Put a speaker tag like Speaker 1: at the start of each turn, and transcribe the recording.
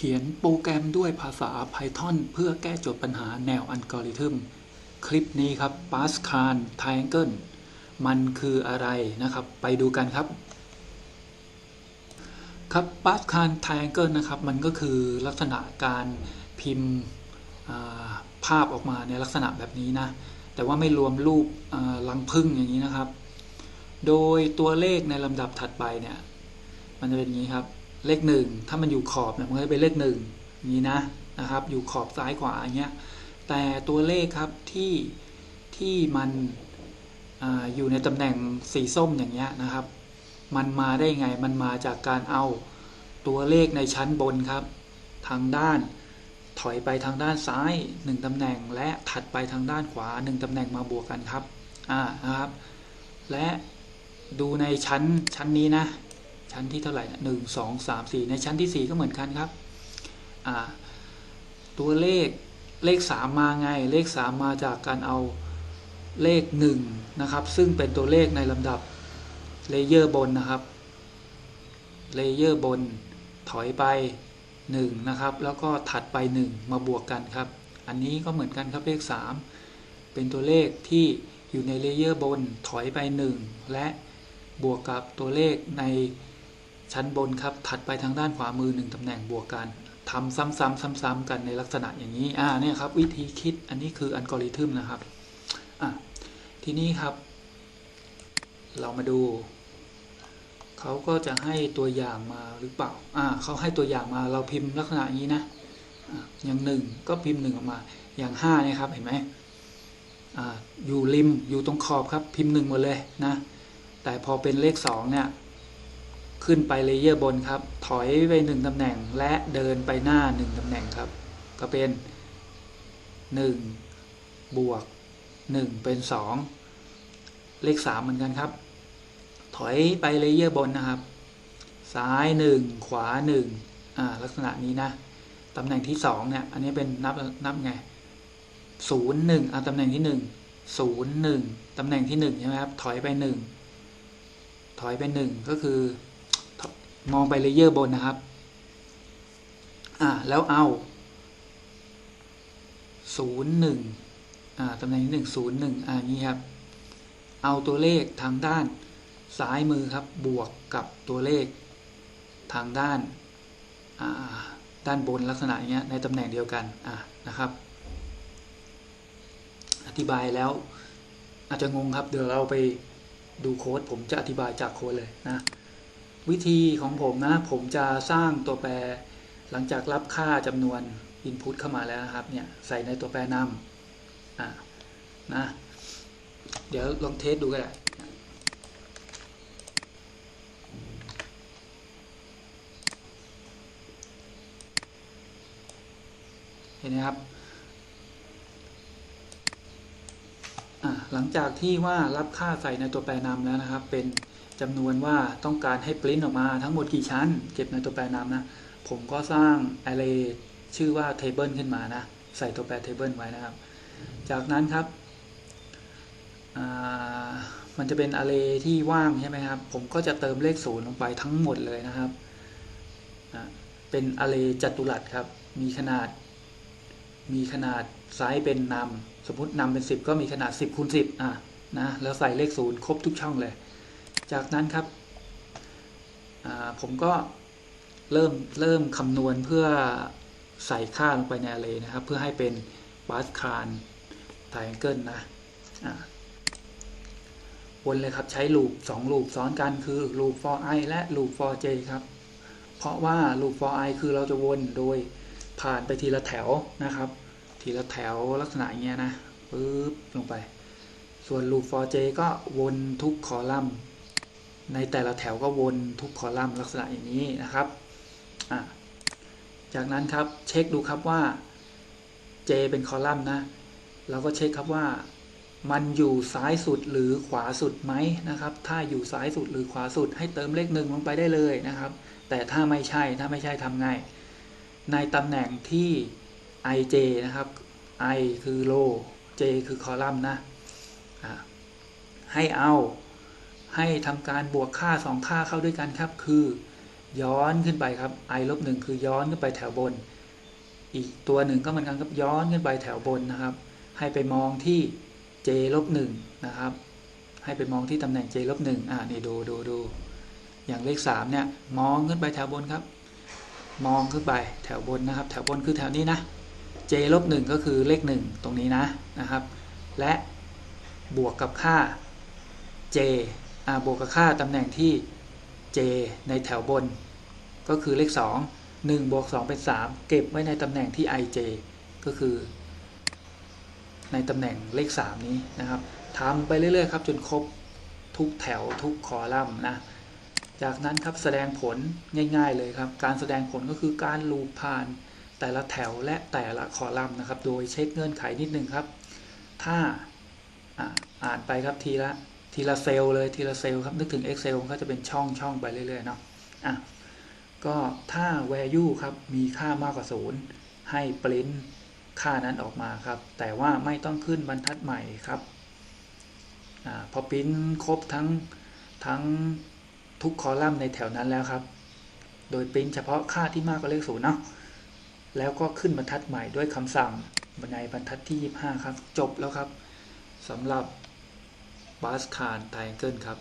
Speaker 1: ขียนโปรแกรมด้วยภาษา Python เพื่อแก้โจทย์ปัญหาแนวอัลกอริทึม คลิปนี้ครับ Pascal Triangle มันคืออะไรนะครับ ไปดูกันครับ ครับ Pascal Triangle นะครับ มันก็คือลักษณะการพิมพ์ภาพออกมาในลักษณะแบบนี้นะ แต่ว่าไม่รวมรูปลังพึ่งอย่างนี้นะครับ โดยตัวเลขในลำดับถัดไปเนี่ย มันจะเป็นอย่างนี้ครับ เลขหนึ่งถ้ามันอยู่ขอบเนี่ยมันก็จะเป็นเลขหนึ่งนี้นะนะครับ อยู่ขอบซ้ายขวาอย่างเงี้ยแต่ตัวเลขครับที่ที่มันออยู่ในตำแหน่งสีส้มอย่างเงี้ยนะครับ มันมาได้ไงมันมาจากการเอาตัวเลขในชั้นบนครับ ทางด้านถอยไปทางด้านซ้าย 1ตำแหน่ง และถัดไปทางด้านขวา 1ตำแหน่งมาบวกกันครับอ่านะครับ และดูในชั้นชั้นนี้นะ ชั้นที่เท่าไหร่หนึ่งสองสามสี่ในชั้นที่สี่ก็เหมือนกันครับตัวเลขเลขสามมาไงเลขสามมาจากการเอาเลขหนึ่งนะครับ ซึ่งเป็นตัวเลขในลำดับเลเยอร์บนนะครับเลเยอร์บนถอยไป1นะครับ แล้วก็ถัดไป 1 มาบวกกันครับ อันนี้ก็เหมือนกันครับเลข 3 เป็นตัวเลขที่อยู่ในเลเยอร์บนถอยไป 1 และบวกกับตัวเลขใน ชั้นบนครับ ถัดไปทางด้านขวามือหนึ่งตำแหน่งบวกกันทำซ้ำๆซ้ำๆกันในลักษณะอย่างนี้อ่าเนี่ยครับ วิธีคิดอันนี้คืออัลกอริทึมนะครับอะทีนี้ครับ เรามาดูเขาก็จะให้ตัวอย่างมาหรือเปล่าอ่าเขาให้ตัวอย่างมาเราพิมพ์ลักษณะอย่างนี้นะอย่างหนึ่งก็พิมพ์หนึ่งออกมา อย่างห้าเนี่ยครับเห็นไหมอ่าอยู่ริมอยู่ตรงขอบครับ พิมพ์หนึ่งหมดเลยนะ แต่พอเป็นเลขสองเนี่ย ขึ้นไปเลเยอร์บนครับ ถอยไปหนึ่งตำแหน่งและเดินไปหน้าหนึ่งตำแหน่งครับ ก็เป็นหนึ่งบวกหนึ่งเป็นสองเลขสามเหมือนกันครับ ถอยไปเลเยอร์บนนะครับ ซ้ายหนึ่งขวาหนึ่งอ่าลักษณะนี้นะ ตำแหน่งที่สองเนี่ย อันนี้เป็นนับนับไงศูนย์หนึ่งอ่าตำแหน่งที่หนึ่งศูนย์หนึ่งตำแหน่งที่หนึ่งใช่ไหมครับ ถอยไปหนึ่งถอยไปหนึ่งก็คือ มองไปเลเยอร์บนนะครับ อ่าแล้วเอาศูนย์หนึ่งอ่าตำแหน่งที่หนึ่งศูนย์หนึ่งอ่านี้ครับ เอาตัวเลขทางด้านซ้ายมือครับ บวกกับตัวเลขทางด้านอ่าด้านบนลักษณะอย่างเงี้ยในตำแหน่งเดียวกันอ่านะครับ อธิบายแล้วอาจจะงงครับ เดี๋ยวเราไปดูโค้ดผมจะอธิบายจากโค้ดเลยนะ วิธีของผมนะ ผมจะสร้างตัวแปร หลังจากรับค่าจำนวน Input เข้ามาแล้วนะครับเนี่ยใส่ในตัวแปรนำอะนะเดี๋ยวลองเทสดูก็ได้เห็นไหมครับ หลังจากที่ว่ารับค่าใส่ในตัวแปรนำแล้วนะครับ เป็นจำนวนว่าต้องการให้ปริ้นออกมาทั้งหมดกี่ชั้น เก็บในตัวแปรนามนะ ผมก็สร้าง array ชื่อว่า table ขึ้นมานะ ใส่ตัวแปร table ไว้นะครับ จากนั้นครับมันจะเป็น array ที่ว่างใช่ไหมครับ ผมก็จะเติมเลขศูนย์ลงไปทั้งหมดเลยนะครับเป็น array จัตุรัสครับ มีขนาด มีขนาด ไซส์เป็นนำสมมตินำเป็น 10 ก็มีขนาด 10คูณ10อะนะแล้วใส่เลขศูนย์ครบทุกช่องเลย จากนั้นครับผมก็เริ่มเริ่มคำนวณเพื่อใส่ค่าลงไปใน array นะครับ เพื่อให้เป็นบาสคานไทแองเกิลนะวนเลยครับใช้ลูป2ลูปซ้อนกันคือลูป for i และลูป for j ครับ เพราะว่าลูป for i คือเราจะวนโดยผ่านไปทีละแถวนะครับ ทีละแถวลักษณะอย่างเงี้ยนะปึ๊บลงไป ส่วนลูป for j ก็วนทุกคอลัมน์ ในแต่ละแถวก็วนทุกคอลัมน์ลักษณะอย่างนี้นะครับ จากนั้นครับเช็คดูครับว่า J เป็นคอลัมน์นะเราก็เช็คครับว่ามันอยู่ซ้ายสุดหรือขวาสุดไหมนะครับ ถ้าอยู่ซ้ายสุดหรือขวาสุด ให้เติมเลขหนึ่งลงไปได้เลยนะครับ แต่ถ้าไม่ใช่ถ้าไม่ใช่ทำไง ในตำแหน่งที่ ij นะครับ i คือ row j คือคอลัมน์นะให้เอา ให้ทำการบวกค่า 2 ค่าเข้าด้วยกันครับ คือย้อนขึ้นไปครับ i ลบหนึ่งคือย้อนขึ้นไปแถวบน อีกตัวหนึ่งก็เหมือนกันครับย้อนขึ้นไปแถวบนนะครับ ให้ไปมองที่ j ลบหนึ่งนะครับ ให้ไปมองที่ตำแหน่ง j ลบหนึ่งอ่านี่ดูดูดูอย่างเลขสามเนี่ยมองขึ้นไปแถวบนครับ มองขึ้นไปแถวบนนะครับ แถวบนคือแถวนี้นะ j ลบหนึ่งก็คือเลขหนึ่งตรงนี้นะนะครับ และบวกกับค่า j บวกกับค่าตำแหน่งที่ j ในแถวบน ก็คือเลข 2 1บวก2เป็น 3 เก็บไว้ในตำแหน่งที่ ij ก็คือ ในตำแหน่งเลข 3 นี้นะครับทำไปเรื่อยๆครับจนครบทุกแถวทุกคอลัมน์นะจากนั้นครับแสดงผลง่าย ๆ เลยครับ การแสดงผลก็คือการลูปผ่าน แต่ละแถวและแต่ละคอลัมน์นะครับ โดยเช็คเงื่อนไขนิดนึงครับ ถ้าอ่านไปครับทีละทีละเซลเลยทีละเซลครับนึกถึง Excel ก็จะเป็นช่องช่องไปเรื่อยๆเนาะอะก็ถ้า value ครับมีค่ามากกว่าศูนย์ให้ print ค่านั้นออกมาครับ แต่ว่าไม่ต้องขึ้นบรรทัดใหม่ครับอาพอ print ครบทั้งทั้งทุกคอลัมน์ในแถวนั้นแล้วครับ โดย print เฉพาะค่าที่มากกว่าเลขศูนย์เนาะ แล้วก็ขึ้นบรรทัดใหม่ด้วยคำสั่งในบรรทัดที่ 25 ครับ จบแล้วครับสำหรับบาสคานไทเกิลครับ